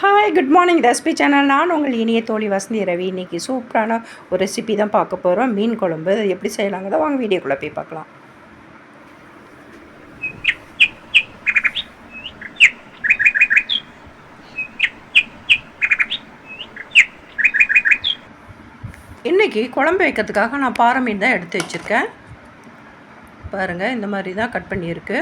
Hi good morning recipe channel நான் உங்கள் இனிய தோழி வசந்தி ரவி. இன்றைக்கி சூப்பரான ஒரு ரெசிபி தான் பார்க்க போகிறோம் மீன் குழம்பு. அது எப்படி செய்யலாங்கிறத வாங்க வீடியோக்குள்ளே போய் பார்க்கலாம். இன்றைக்கி குழம்பு வைக்கிறதுக்காக நான் பாறை மீன் தான் எடுத்து வச்சுருக்கேன். பாருங்கள் இந்த மாதிரி தான் கட் பண்ணியிருக்கு.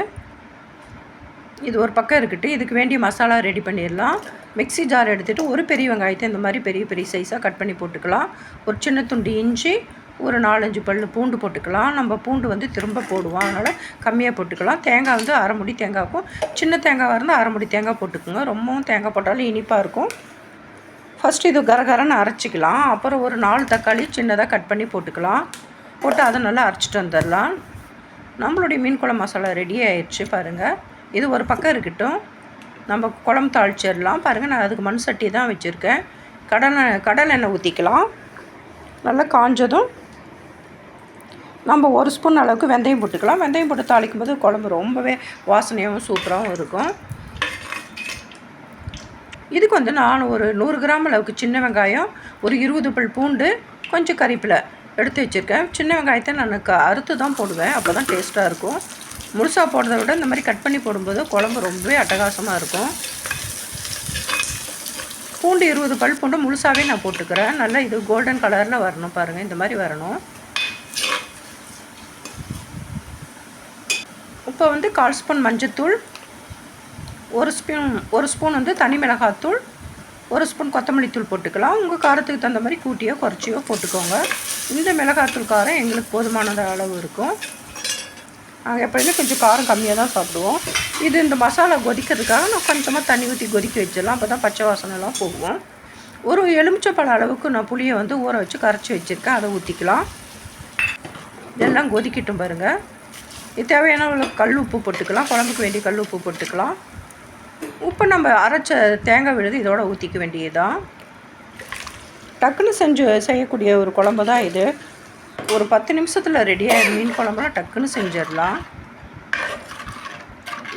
இது ஒரு பக்கம் இருக்கட்டு இதுக்கு வேண்டிய மசாலா ரெடி பண்ணிடலாம் மிக்ஸி ஜார் எடுத்துகிட்டு ஒரு பெரிய வெங்காயத்தை இந்த மாதிரி பெரிய பெரிய சைஸாக கட் பண்ணி போட்டுக்கலாம். ஒரு சின்ன துண்டு இஞ்சி ஒரு நாலஞ்சு பல் பூண்டு போட்டுக்கலாம். நம்ம பூண்டு வந்து திரும்ப போடுவோம். அதனால் கம்மியாக போட்டுக்கலாம். தேங்காய் வந்து அரை முடி தேங்காய்க்கும். சின்ன தேங்காவாக இருந்தால் அரை முடி தேங்காய் போட்டுக்கோங்க. ரொம்பவும் தேங்காய் போட்டாலும் இனிப்பாக இருக்கும். ஃபஸ்ட்டு இது கரகரன்னு அரைச்சிக்கலாம். அப்புறம் ஒரு நாலு தக்காளி சின்னதாக கட் பண்ணி போட்டுக்கலாம். போட்டு அதை நல்லா அரைச்சிட்டு வந்துடலாம் நம்மளுடைய மீன் குழம்பு மசாலா ரெடி ஆயிடுச்சு பாருங்கள் இது ஒரு பக்கம் இருக்கட்டும். நம்ம குழம்பு தாளிச்சிடலாம். பாருங்கள் நான் அதுக்கு மண் சட்டி தான் வச்சுருக்கேன். கடலை கடலை எண்ணெய் ஊற்றிக்கலாம் நல்லா காஞ்சதும் நம்ம ஒரு ஸ்பூன் அளவுக்கு வெந்தயம் போட்டுக்கலாம். வெந்தயம் போட்டு தாளிக்கும் போது குழம்பு ரொம்பவே வாசனையாகவும் சூப்பராகவும் இருக்கும். இதுக்கு வந்து நான் ஒரு நூறு கிராம் அளவுக்கு சின்ன வெங்காயம் ஒரு இருபது பல் பூண்டு கொஞ்சம் கறிப்பில் எடுத்து வச்சுருக்கேன். சின்ன வெங்காயத்தை நான் க அறுத்து தான் போடுவேன். அப்போ தான் டேஸ்ட்டாக இருக்கும். முழுசாக போடுறத விட இந்த மாதிரி கட் பண்ணி போடும்போது குழம்பு ரொம்பவே அட்டகாசமாக இருக்கும். பூண்டு இருபது பல் பூண்டு முழுசாகவே நான் போட்டுக்கிறேன். நல்லா இது கோல்டன் கலரில் வரணும் பாருங்கள் இந்த மாதிரி வரணும். இப்போ வந்து கால் ஸ்பூன் மஞ்சத்தூள் ஒரு ஸ்பூன் ஒரு ஸ்பூன் வந்து தனி மிளகாத்தூள் ஒரு ஸ்பூன் கொத்தமல்லி தூள் போட்டுக்கலாம். உங்கள் காரத்துக்கு தகுந்த மாதிரி கூட்டியோ குறைச்சியோ போட்டுக்கோங்க. இந்த மிளகாத்தூள் காரம் எங்களுக்கு போதுமானது அளவு இருக்கும். நாங்கள் எப்போயுமே கொஞ்சம் காரம் கம்மியாக தான் சாப்பிடுவோம். இது இந்த மசாலா கொதிக்கிறதுக்காக நான் கொஞ்சமாக தண்ணி ஊற்றி கொதிக்க வச்சிடலாம். அப்போ தான் பச்சை வாசனைலாம் போகும். ஒரு எலுமிச்சப்பழம் அளவுக்கு நான் புளியை வந்து ஊற வச்சு கரைச்சி வச்சுருக்கேன். அதை ஊற்றிக்கலாம் இதெல்லாம் கொதிக்கட்டும் பாருங்கள் இது தேவையான கல் உப்பு போட்டுக்கலாம். குழம்புக்கு வேண்டிய கல் உப்பு போட்டுக்கலாம். உப்பு நம்ம அரைச்ச தேங்காய் விழுது இதோட ஊற்றிக்க வேண்டியதுதான். டக்குன்னு செஞ்சு செய்யக்கூடிய ஒரு குழம்பு தான் இது. ஒரு பத்து நிமிஷத்தில் ரெடியாக மீன் குழம்புலாம் டக்குன்னு செஞ்சிடலாம்.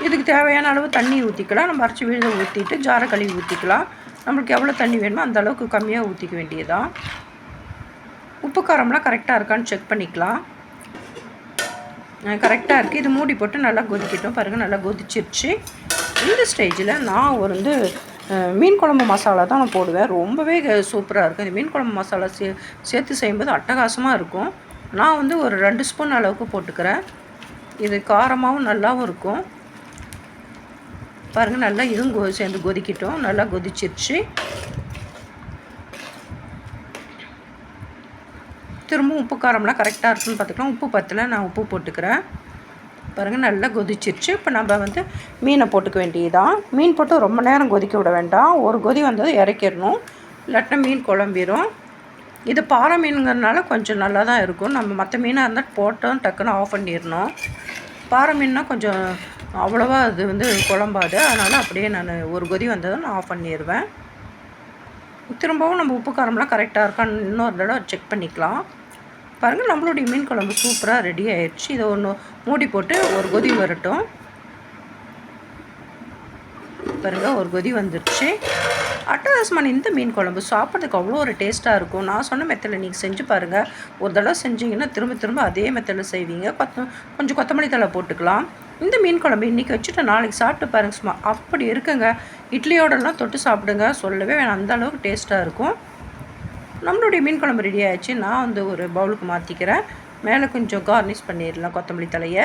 இதுக்கு தேவையான அளவு தண்ணி ஊற்றிக்கலாம் நம்ம அரைச்சி விழுத ஊற்றிட்டு ஜார கழுவி ஊற்றிக்கலாம் நம்மளுக்கு எவ்வளோ தண்ணி வேணுமோ அந்த அளவுக்கு கம்மியாக ஊற்றிக்க வேண்டியதான் உப்பு காரம்லாம் கரெக்டாக இருக்கான்னு செக் பண்ணிக்கலாம். கரெக்டாக இருக்குது இது மூடி போட்டு நல்லா கொதிக்கட்டும். பாருங்கள் நல்லா கொதிச்சிருச்சு. இந்த ஸ்டேஜில் நான் ஒரு வந்து மீன் குழம்பு மசாலா தான் நான் போடுவேன். ரொம்பவே சூப்பராக இருக்கும். இந்த மீன் குழம்பு மசாலா சே சேர்த்து செய்யும்போது அட்டகாசமாக இருக்கும். நான் வந்து ஒரு ரெண்டு ஸ்பூன் அளவுக்கு போட்டுக்கிறேன். இது காரமாகவும் நல்லாவும் இருக்கும். பாருங்கள் நல்லா இதுவும் கொ சேர்ந்து கொதிக்கிட்டோம். நல்லா கொதிச்சிருச்சு. திரும்பவும் உப்பு காரம்லாம் கரெக்டாக இருக்குன்னு பார்த்துக்கலாம். உப்பு பத்தில் நான் உப்பு போட்டுக்கிறேன். பாருங்கள் நல்லா கொதிச்சிருச்சு. இப்போ நம்ம வந்து மீனை போட்டுக்க வேண்டியதான் மீன் போட்டு ரொம்ப நேரம் கொதிக்க விட வேண்டாம். ஒரு கொதி வந்தது இறக்கிடணும். இல்லாட்டினா மீன் குழம்பிடும் இது பாறை மீனுங்கிறதுனால கொஞ்சம் நல்லா தான் இருக்கும். நம்ம மற்ற மீனாக இருந்தால் போட்டோம் டக்குன்னு ஆஃப் பண்ணிடணும். பாறை மீன்னா கொஞ்சம் அவ்வளோவா அது வந்து குழம்பாது. அதனால் அப்படியே நான் ஒரு கொதி வந்ததும் நான் ஆஃப் பண்ணிடுவேன். திரும்பவும் நம்ம உப்பு காரம்லாம் கரெக்டாக இருக்கான்னு இன்னொரு தடவை செக் பண்ணிக்கலாம். பாருங்கள் நம்மளுடைய மீன் குழம்பு சூப்பராக ரெடி ஆயிடுச்சு. இதை ஒன்று மூடி போட்டு ஒரு கொதி வரட்டும். பாருங்கள் ஒரு கொதி வந்துடுச்சு அட்டகாசமான இந்த மீன் குழம்பு. சாப்பிட்றதுக்கு அவ்வளோ ஒரு டேஸ்ட்டாக இருக்கும். நான் சொன்ன மெத்தடில் நீங்கள் செஞ்சு பாருங்கள் ஒரு தடவை செஞ்சிங்கன்னா திரும்ப திரும்ப அதே மெத்தடில் செய்வீங்க. கொத்த கொஞ்சம் கொத்தமல்லி தலை போட்டுக்கலாம். இந்த மீன் குழம்பு இன்றைக்கி வச்சுட்டு நாளைக்கு சாப்பிட்டு பாருங்க சும்மா. அப்படி இருக்குங்க. இட்லியோடலாம் தொட்டு சாப்பிடுங்க. சொல்லவே வேணாம். அந்த அளவுக்கு டேஸ்ட்டாக இருக்கும். நம்மளுடைய மீன் குழம்பு ரெடி ஆயிடுச்சு. நான் வந்து ஒரு பவுலுக்கு மாற்றிக்கிறேன் மேலே கொஞ்சம் கார்னிஷ் பண்ணிடலாம் கொத்தமல்லி தலையை